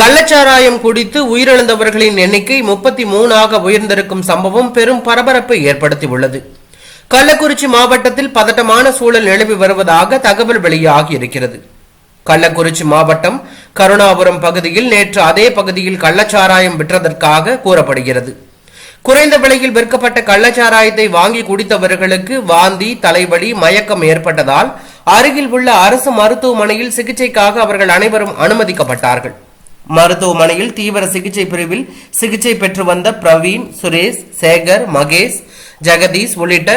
கள்ளச்சாராயம் குடித்து உயிரிழந்தவர்களின் எண்ணிக்கை முப்பத்தி மூணாக உயர்ந்திருக்கும் சம்பவம் பெரும் பரபரப்பை ஏற்படுத்தியுள்ளது. கள்ளக்குறிச்சி மாவட்டத்தில் பதட்டமான சூழல் நிலவி வருவதாக தகவல் வெளியாகி இருக்கிறது. கள்ளக்குறிச்சி மாவட்டம் கருணாபுரம் பகுதியில் நேற்று அதே பகுதியில் கள்ளச்சாராயம் விற்றதற்காக கூறப்படுகிறது. குறைந்த விலையில் விற்கப்பட்ட கள்ளச்சாராயத்தை வாங்கி குடித்தவர்களுக்கு வாந்தி தலைவலி மயக்கம் ஏற்பட்டதால் அருகில் உள்ள அரசு மருத்துவமனையில் சிகிச்சைக்காக அவர்கள் அனைவரும் அனுமதிக்கப்பட்டார்கள். மருத்துவமனையில் தீவிர சிகிச்சை பிரிவில் சிகிச்சை பெற்று வந்த பிரவீன் சுரேஷ் சேகர் மகேஷ் ஜெகதீஷ் உள்ளிட்ட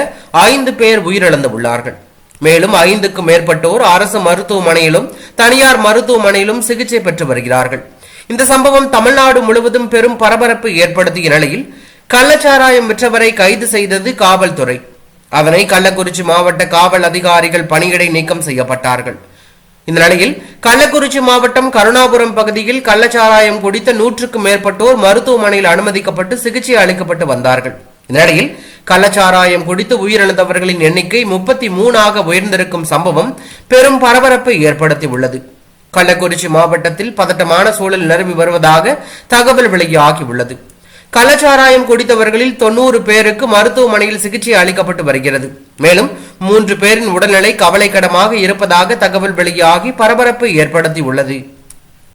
ஐந்து பேர் உயிரிழந்து உள்ளார்கள் மேலும் ஐந்துக்கும் மேற்பட்டோர் அரசு மருத்துவமனையிலும் தனியார் மருத்துவமனையிலும் சிகிச்சை பெற்று வருகிறார்கள். இந்த சம்பவம் தமிழ்நாடு முழுவதும் பெரும் பரபரப்பு ஏற்படுத்திய நிலையில் கள்ளச்சாராயம் விற்றவரை கைது செய்தது காவல்துறை. அதனை கள்ளக்குறிச்சி மாவட்ட காவல் அதிகாரிகள் பணியிடை நீக்கம் செய்யப்பட்டார்கள். இந்த நிலையில் கள்ளக்குறிச்சி மாவட்டம் கருணாபுரம் பகுதியில் கள்ளச்சாராயம் குடித்த நூற்றுக்கும் மேற்பட்டோர் மருத்துவமனையில் அனுமதிக்கப்பட்டு சிகிச்சை அளிக்கப்பட்டு வந்தார்கள். இந்த நிலையில் கள்ளச்சாராயம் குடித்து உயிரிழந்தவர்களின் எண்ணிக்கை முப்பத்தி மூணாக உயர்ந்திருக்கும் சம்பவம் பெரும் பரபரப்பை ஏற்படுத்தியுள்ளது. கள்ளக்குறிச்சி மாவட்டத்தில் பதட்டமான சூழல் நிலவி வருவதாக தகவல் வெளியாகியுள்ளது. கள்ளச்சாராயம் குடித்தவர்களில் தொண்ணூறு பேருக்கு மருத்துவமனையில் சிகிச்சை அளிக்கப்பட்டு வருகிறது. மேலும் மூன்று பேரின் உடல்நிலை கவலைக்கிடமாக இருப்பதாக தகவல் வெளியாகி பரபரப்பு ஏற்படுத்தியுள்ளது.